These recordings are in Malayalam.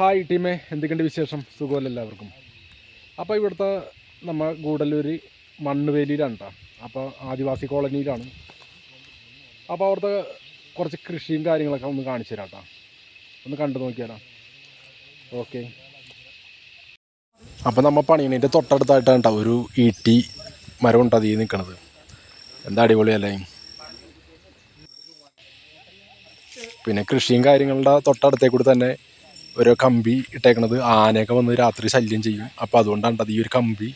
ഹായ് ടീമേ എന്തൊക്കെയുണ്ട് വിശേഷം? സുഖമല്ല എല്ലാവർക്കും? അപ്പോൾ ഇവിടുത്തെ നമ്മൾ ഗൂഡല്ലൂർ മണ്ണുവേലിയിലാണ് കേട്ടോ അപ്പോൾ ആദിവാസി കോളനിയിലാണ്. അപ്പോൾ അവിടുത്തെ കുറച്ച് കൃഷിയും കാര്യങ്ങളൊക്കെ ഒന്ന് കാണിച്ചു തരാം കേട്ടോ ഒന്ന് കണ്ടു നോക്കിയാലോ. ഓക്കെ. അപ്പോൾ നമ്മൾ പണിയണതിന്റെ തൊട്ടടുത്തായിട്ടാണ് കേട്ടോ ഒരു ഈട്ടി മരം ഉണ്ട് അതിൽ നിൽക്കണത്. എന്താ അടിപൊളിയല്ലേ പിന്നെ കൃഷിയും കാര്യങ്ങളുടെ തൊട്ടടുത്തേക്കൂടി തന്നെ ഓരോ കമ്പി ഇട്ടേക്കണത് ആനയൊക്കെ വന്ന് രാത്രി ശല്യം ചെയ്യും. അപ്പോൾ അതുകൊണ്ടാണ് അത് ഈ ഒരു കമ്പി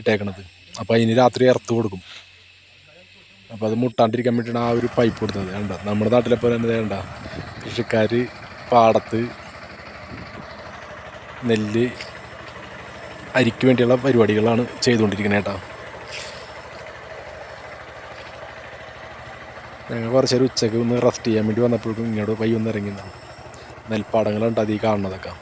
ഇട്ടേക്കണത്. അപ്പോൾ അതിന് രാത്രി ഇറത്ത് കൊടുക്കും. അപ്പോൾ അത് മുട്ടാണ്ടിരിക്കാൻ വേണ്ടിയാണ് ആ ഒരു പൈപ്പ് കൊടുത്തത്. വേണ്ട നമ്മുടെ നാട്ടിലെ പോലെ തന്നെ വേണ്ട കൃഷിക്കാർ പാടത്ത് നെല്ല് അരിക്ക് വേണ്ടിയുള്ള പരിപാടികളാണ് ചെയ്തുകൊണ്ടിരിക്കുന്നത് കേട്ടോ ഞങ്ങൾ കുറച്ചൊരു ഉച്ചയ്ക്ക് ഒന്ന് റെസ്റ്റ് ചെയ്യാൻ വേണ്ടി വന്നപ്പോഴേക്കും ഇങ്ങോട്ട് ഇറങ്ങിയതാണ് നെൽപ്പാടങ്ങളുണ്ട് അതീ കാണുന്നതൊക്കെ.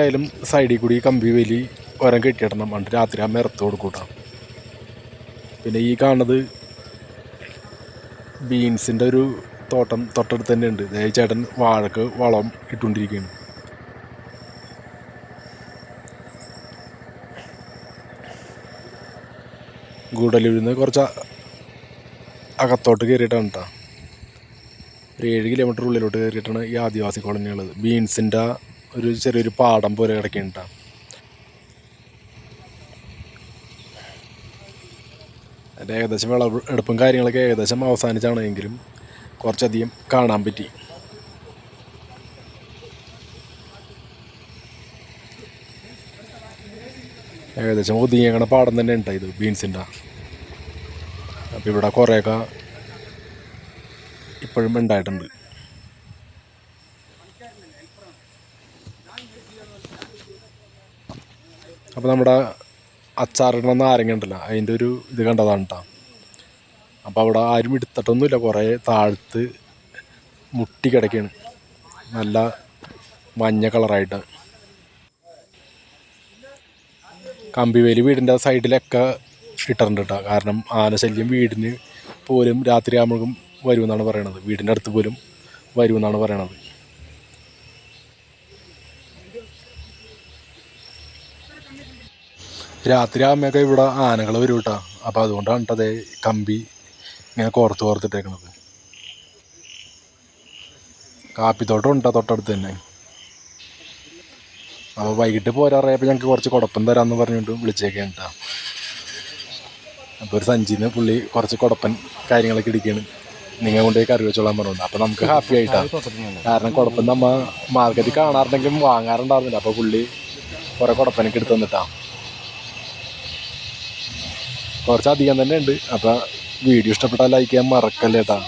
ആയാലും സൈഡിൽ കൂടി കമ്പി വേലി ഒരം കെട്ടിയിടണം. പണ്ട് രാത്രി ആ ഇറത്ത് കൊടുക്കൂട്ടാം. പിന്നെ ഈ കാണുന്നത് ബീൻസിന്റെ ഒരു തോട്ടം തൊട്ടടുത്ത് തന്നെ ഉണ്ട് ചേട്ടൻ വാഴക്ക് വളം ഇട്ടുകൊണ്ടിരിക്കുകയാണ്. ഗൂഡല്ലൂരിൽ നിന്ന് കുറച്ച് അകത്തോട്ട് കയറിയിട്ടാണ് കേട്ടോ ഒരു ഏഴ് കിലോമീറ്റർ ഉള്ളിലോട്ട് കയറിയിട്ടാണ് ഈ ആദിവാസി കോളനി ഉള്ളത് ബീൻസിന്റെ ഒരു ചെറിയൊരു പാടം പോലെ കിടക്കുകയാണ് കേട്ടോ അതിന്റെ ഏകദേശം വിളവ് എടുപ്പും കാര്യങ്ങളൊക്കെ ഏകദേശം അവസാനിച്ചാണ് എങ്കിലും കുറച്ചധികം കാണാൻ പറ്റി. ഏകദേശം ഒതുങ്ങിയങ്ങനെ പാടം തന്നെ ഉണ്ട് ഇത് ബീൻസിന്റെ. അപ്പോൾ ഇവിടെ കുറേയൊക്കെ ഇപ്പോഴും ഉണ്ടായിട്ടുണ്ട്. അപ്പോൾ നമ്മുടെ അച്ചാറിടണ നാരങ്ങ ഉണ്ടല്ലോ അതിന്റെ ഒരു ഇത് കണ്ടതാണ് കേട്ടോ അപ്പോൾ അവിടെ ആരും എടുത്തിട്ടൊന്നുമില്ല കുറേ താഴ്ത്ത് മുട്ടി കിടക്കുകയാണ് നല്ല മഞ്ഞ കളറായിട്ട്. കമ്പിവേലി വീടിന്റെ സൈഡിലൊക്കെ ഇട്ടിട്ടുണ്ട് കേട്ടോ. കാരണം ആനശല്യം വീടിന് പോലും രാത്രി ആകുമ്പോഴും വരുമെന്നാണ് പറയണത്. വീടിന്റെ അടുത്ത് പോലും വരുമെന്നാണ് പറയണത്. രാത്രി ആകുമ്പോഴൊക്കെ ഇവിടെ ആനകൾ വരും കേട്ടോ. അപ്പോൾ അതുകൊണ്ടാണ് കേട്ടോ അതേ കമ്പി ഇങ്ങനെ കോർത്ത് കോർത്തിട്ടേക്കണത്. കാപ്പിത്തോട്ടം ഉണ്ടോ തൊട്ടടുത്ത് തന്നെ. അപ്പോൾ വൈകിട്ട് പോരാറിയപ്പോൾ ഞങ്ങൾക്ക് കുറച്ച് കുടപ്പം തരാമെന്ന് പറഞ്ഞുകൊണ്ട് വിളിച്ചേക്കാണ് കേട്ടോ അപ്പോൾ ഒരു സഞ്ചിന്ന് പുള്ളി കുറച്ച് കുടപ്പൻ കാര്യങ്ങളൊക്കെ ഇടിക്കുകയാണ് നിങ്ങൾ കൊണ്ടുപോയി കറി വെച്ചോളാൻ പറഞ്ഞുണ്ട് അപ്പോൾ നമുക്ക് ഹാപ്പി ആയിട്ടാണ് കാരണം കുടപ്പൻ നമ്മ മാർക്കറ്റിൽ കാണാറുണ്ടെങ്കിലും വാങ്ങാറുണ്ടായിരുന്നില്ല. അപ്പോൾ പുള്ളി കുറേ കുടപ്പനൊക്കെ എടുത്ത് തന്നിട്ടാണ് കുറച്ചധികം തന്നെ ഉണ്ട്. അപ്പോൾ വീഡിയോ ഇഷ്ടപ്പെട്ടാൽ ലൈക്ക് ചെയ്യാൻ മറക്കല്ലേ കേട്ടോ